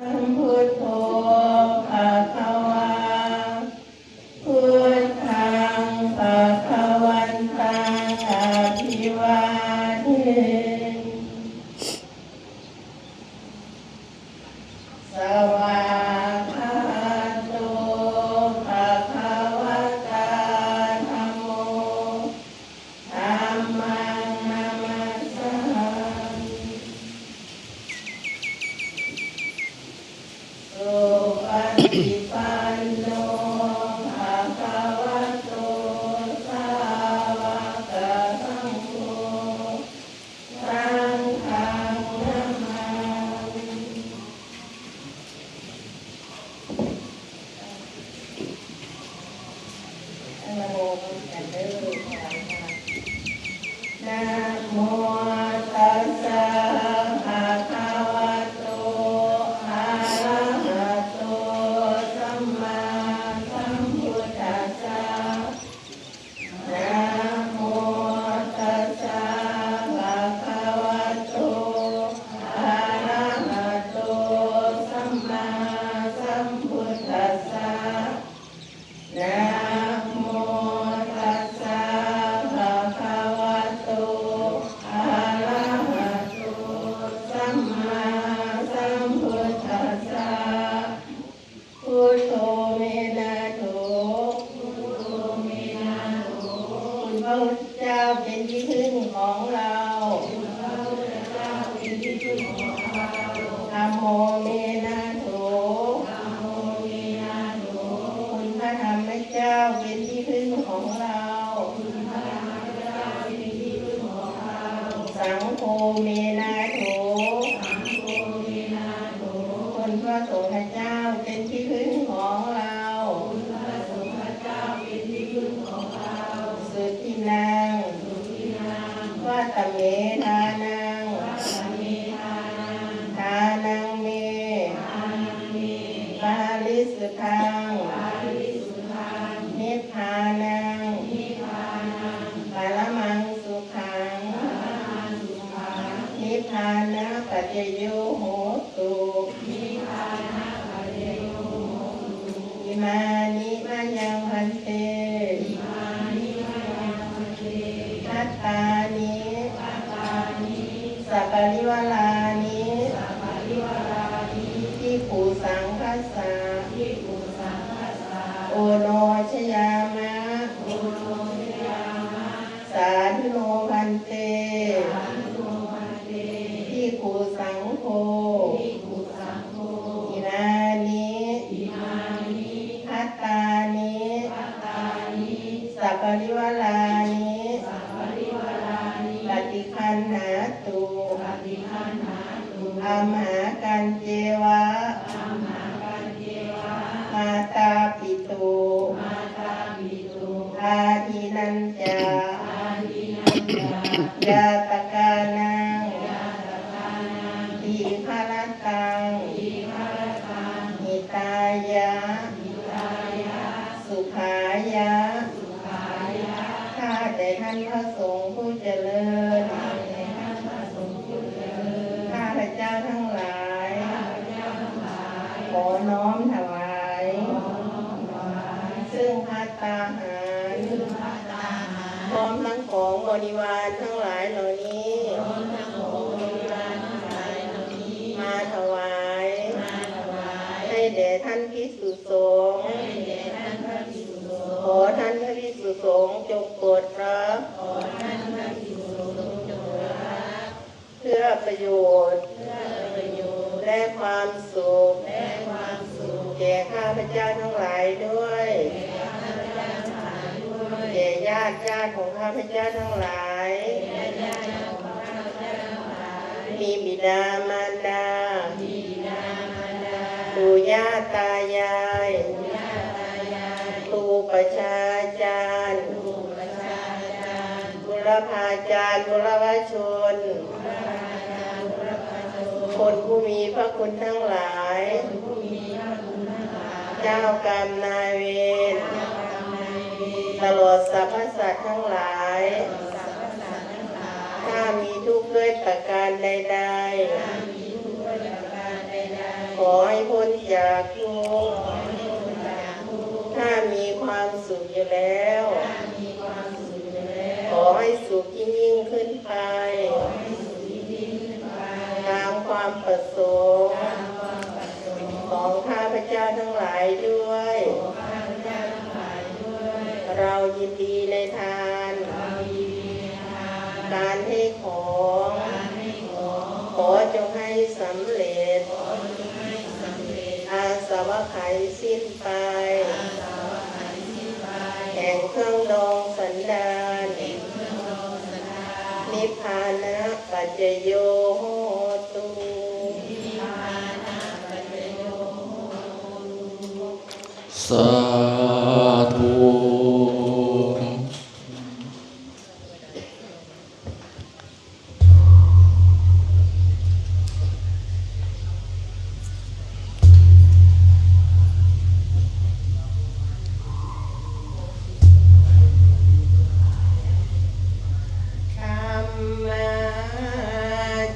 พุทโกันเด้อนะโมตั พุทธเจ้าเป็นที่พึ่งของเราคุณพระพุทธเจ้าเป็นที่พึ่งของเราธัมโมเมนะโถธัมโมเมนะโถคุณพระธรรมเจ้าเป็นที่พึ่งของเราคุณพระธรรมเจ้าเป็นที่พึ่งของเรา สังโฆเมนะโถ เมทานังเมทานังทานังเมทานังเมปาลิสุทังปาลิสุทธังนิพพานังนิพพานังปรมังสุขังปรมังสุขังนิพพานะปัจโยโหตุนิพพานะปัจจโยโหตุอิมานิมัญญังพันเต ปปะริวาลานิสัปปะริวาลานิทิฏฐุสังคัสสะทิฏฐุสังคัสสะโอโนชยามะโอโนชยามะ สาธุโนพันเตสาธุโนพันเตทิฏฐุสังโฆทิฏฐุสังโฆอินานิอินานิทัตตานิทัตตานิสัปปะริวาลานิ ฏิคันหาตุปฏิคันหาตุอัมหากันเจวะอัมหากันเจวะมาตาปิตุมาตาปิตุอาทินันจาอาทินันจายาตกานังยาตกานังทีฆารตังทีฆารตังหิตายะหิตายะ สุขายะ สุขายะ ข้าแต่ท่านพระสงฆ์ผู้เจริญ ข้าแต่ท่านพระสงฆ์ผู้เจริญ ข้าพระเจ้า ทั้งหลายข้าพระเจ้าทั้งหลาย ขอน้อมถวายขอน้อมถวายซึ่งพัตตาหารซึ่งพัตตาหารพร้อมทั้งของบริวารทั้งหลายเหล่านี้พร้อมทั้งของบริวารทั้งหลายเหล่านี้มาถวายมาถวาย ให้แด่ท่านพิสุสงฆ์ให้แด่ท่านพระพิสุสงฆ์ขอท่านพระพิสุสงฆ์จงโปรดรับขอท่านพระพิสุสงฆ์จงโปรดรับ เพื่อประโยชน์ แก่ข้าพเจ้าทั้งหลายด้วยแก่ข้าพเจ้าทั้งหลายด้วยแก่ญาติญาติของข้าพเจ้าทั้งหลายแก่ญาติญาติของข้าพเจ้าทั้งหลายมีบิดามารดามีบิดามารดาปู่ย่าตายายปู่ย่าตายายครูประชาจารย์ครูประชาจารย์บุรพาจารย์บุรพชนบุรพาจารย์บุรพชน คนผู้มีพระคุณทั้งหลาย เจ้ากรรมนายเวรตลอดสรรพสัตว์ทั้งหลายตลอดสรรพสัตว์ทั้งหลาย ถ้ามีทุกข์ด้วยประการใดๆถ้ามีทุกข์ด้วยประการใดๆขออให้พ้นจากทุกข์ถ้ามีความสุขอยู่แล้ว ขอให้สุขยิ่งยิ่งขึ้นไป ตามความประสงค์ ของข้าพเจ้าทั้งหลายด้วย เรายินดีในทาน การให้ของ ขอจงให้สำเร็จ อาสวะไขยสิ้นไป แห่งเครื่องดองสันดาน นิพพานะปัจจโยโหตุ สา